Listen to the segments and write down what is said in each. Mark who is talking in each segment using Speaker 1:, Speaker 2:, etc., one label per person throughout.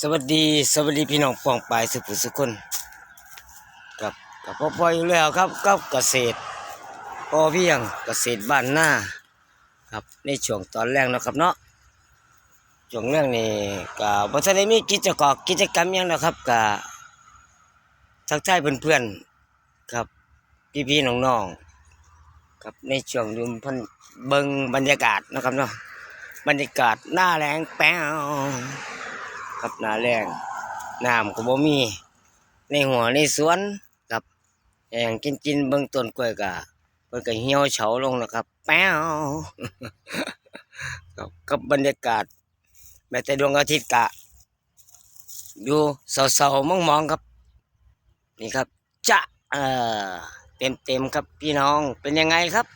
Speaker 1: สวัสดีสวัสดีพี่น้องปองปายสุขุสุคนกับกับพ่อพ่ออยู่แล้วครับกับเกษตรพอเพียงเกษตรบ้านหน้าครับในช่วงตอนแรกนะครับเนาะช่วงแรกนี่ก็บ่ทันได้มีกิจกรรมกิจกรรมยังนะครับก็ทักทายเพื่อนๆครับพี่ๆน้องๆครับในช่วงดูเพิ่นเบิงบรรยากาศนะครับเนาะบรรยากาศหน้าแรงแป้ว ครับหนาแรงน้ำก็บ่มี ในหัวในสวนครับแองกินกินเบิ่งต้นกล้วยก็เพิ่นก็เหี่ยวเฉาลงนะครับแป้วครับกับบรรยากาศ แม้แต่ดวงอาทิตย์กะ อยู่เศร้าๆมองๆครับ นี่ครับจะเอ่อเต็มเต็มๆครับพี่น้องเป็นยังไงครับ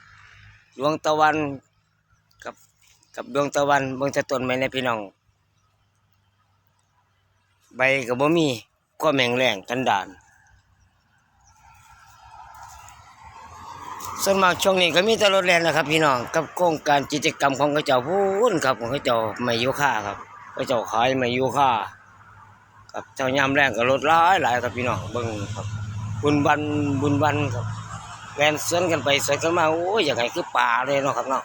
Speaker 1: ดวงตะวันกับกับดวงตะวันเบิ่งแต่ต้นไหม้ในพี่น้อง ใบก็บ่มีความแข็งแรงกันดานส่วนมากช่วงนี้ก็มีแต่รถแล่นนะครับ พี่น้องกับโครงการกิจกรรมของเขาเจ้าพูนครับของเขาเจ้าไม่ยุค่าครับเขาเจ้าขายไม่ยุค่าครับเจ้ายามแรงก็รถหลายหลายครับพี่น้องเบิ่งครับบุญวันบุญวันครับแล่นสวนกันไปสวนกันมาโอ้ยอย่างไรคือป่าเลยเนาะครับเนาะ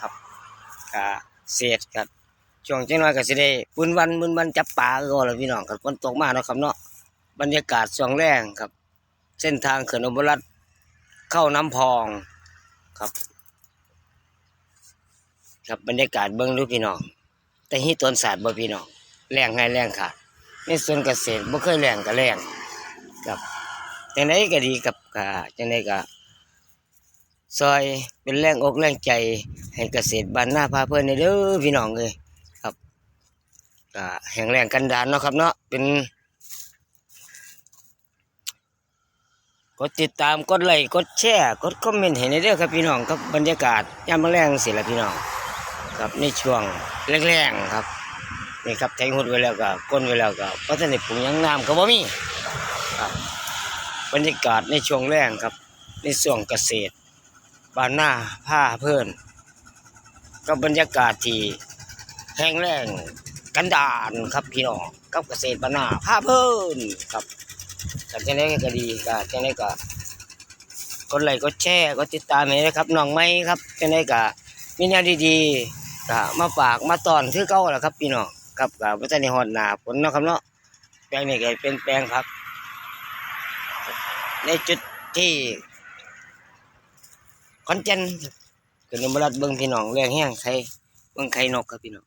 Speaker 1: ครับกะเศษครับ ช่วงจังน้อยก็สิได้บุญวันบุญวันจับปลาก็แล้วพี่น้องครับฝนตกมาเนาะครับเนาะบรรยากาศช่วงแรงครับ เส้นทางเขื่อนอุบลรัตเข้าน้ำพองครับครับบรรยากาศเบิ่งดูพี่น้อง แต่ฮีตวนศาสตร์บ่พี่น้องแรงให้แรงขาดในส่วนเกษตรบ่เคยแรงก็แรงครับจังไดก็ดีกับกาจังไดก็ซอยเป็นแรงอกแรงใจให้เกษตรบ้านหน้าพาเพิ่อนเด้อพี่น้องเอ้ย ก็แห่งแรงกันดานเนาะครับเนาะเป็นกดติดตามกดไลค์กดแชร์กดคอมเมนต์ให้ในเด้อครับพี่น้องครับบรรยากาศยามแรงสิละพี่น้องครับในช่วงแรงๆครับนี่ครับแทงหุดไว้แล้วก็ก้นไว้แล้วก็เพราะท่านได้ปรุงยังน้ำก็บ่มีครับบรรยากาศในช่วงแรงครับ ในช่วงเกษตรบานหน้าผ้าเพิ่อนก็บรรยากาศที่แห้งแรง กันดานครับพี่น้องกับเกษตรบ้านนาภาพเพิ่นครับจากจังไดก็ดีก็จังไดก็กดไลค์กดแชร์กดติดตามให้นะครับน้องไม้ครับจังไดก็มีแนวดีๆก็มาฝากมาตอนคือเก่าแหละครับ พี่น้องครับก็บ่ทันได้ฮอดหนาฝนเนาะครับเนาะแปลงนี้ก็เป็นแปลงผักในจุดที่คอนเจนคือนิมรัดเบิ่งพี่น้องแรงแห้งไข่เบิ่งไข่นกครับพี่น้อง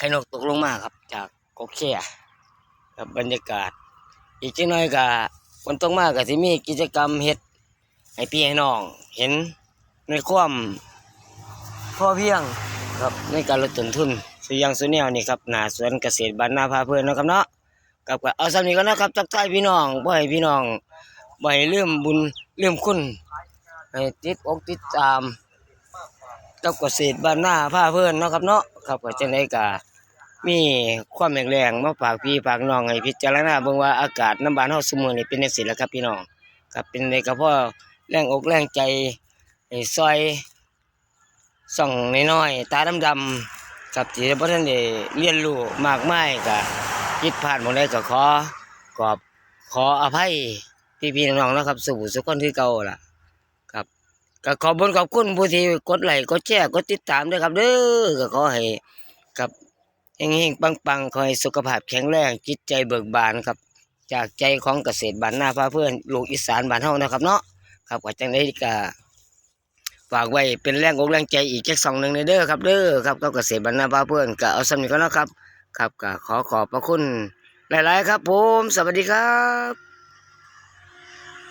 Speaker 1: ไข่นกตกลงมาครับ จากกกแค่กับบรรยากาศ อีกจักหน่อยก็ฝนตกมาก็สิมีกิจกรรมเฮ็ดให้พี่ให้น้อง เห็นในความพ่อเพียงครับในการลดต้นทุนสุยังสุแนวนี่ครับหน้าสวนเกษตรบ้านนาพาเพื่อนนะครับเนาะกับก็เอาสำนี้ก็นะครับทักทายพี่น้องบ่ให้พี่น้องบ่ให้ลืมบุญลืมคุณให้ติดอกติดตามกับเกษตรบ้านนาพาเพื่อนนะครับเนาะครับก็จังไดก็ มีความแข็งแรงมาฝากพี่ฝากน้องให้พิจารณาเบิ่งว่าอากาศน้ำบานเฮาซุมื้อนี้เป็นจังซี่แหละครับพี่น้องครับเป็นในก็เพาะแรงอกแรงใจซอยส่องน้อยๆตาดำๆครับที่บ่ทันได้เรียนรู้มากมายก็ผิดพลาดหมดเลยก็ขอกอบขออภัยพี่ๆน้องๆนะครับสู่สุกคนคือเก่าล่ะครับก็ขอบุญขอบคุณผู้ที่กดไลค์กดแชร์กดติดตามด้วยครับเด้อก็ขอให้ครับ เฮงๆปังๆ คอยสุขภาพแข็งแรงจิตใจเบิกบานครับ จากใจของเกษตรบ้านนาพาเพื่อนลูกอีสานบ้านเฮานะครับเนาะครับก็จังได้ก็ฝากไว้เป็นแรงอกแรงใจอีกจักสองหนึ่งในเด้อครับเด้อครับก็เกษตรบ้านนาพาเพื่อนก็เอาสำนึกก็นาะครับ ครับก็ขอขอบพระคุณหลาย ๆ ครับ ผม สวัสดีครับ